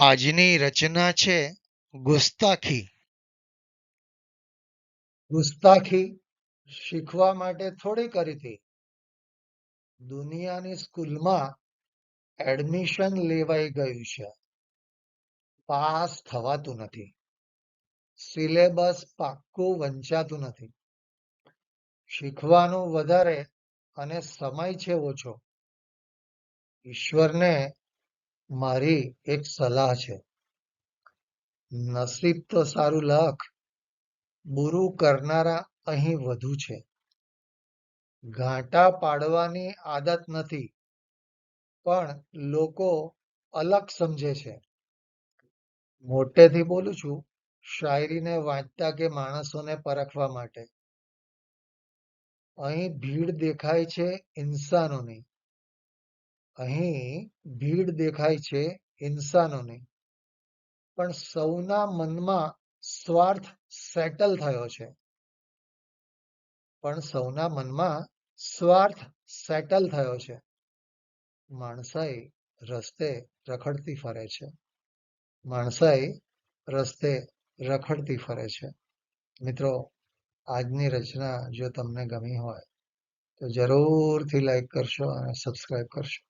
આજની રચના છે ગુસ્તાખી. ગુસ્તાખી શીખવા માટે થોડી કરી હતી. દુનિયાની સ્કૂલમાં એડમિશન લેવાઈ ગયું છે. પાસ થવાતું નથી. સિલેબસ પાક્કું વંચાતું નથી. શીખવાનું વધારે અને સમય છે ઓછો. ઈશ્વરને મારી એક સલાહ છે. નસીબ તો સારું લખ, બુરું કરનારા અહીં વધુ છે. ઘાટા પાડવાની આદત નથી, પણ લોકો અલગ સમજે છે. મોટેથી બોલું છું, શાયરીને વાંચતા કે માણસોને પરખવા માટે. અહીં ભીડ દેખાય છે ઇન્સાનોની. અહીં ભીડ દેખાય છે ઇન્સાનોની. પણ સૌના મનમાં સ્વાર્થ સેટલ થયો છે. પણ સૌના મનમાં સ્વાર્થ સેટલ થયો છે. માણસાઈ રસ્તે રખડતી ફરે છે. માણસાઈ રસ્તે રખડતી ફરે છે. મિત્રો, આજની રચના જો તમને ગમી હોય તો જરૂરથી લાઈક કરશો અને સબસ્ક્રાઈબ કરશો.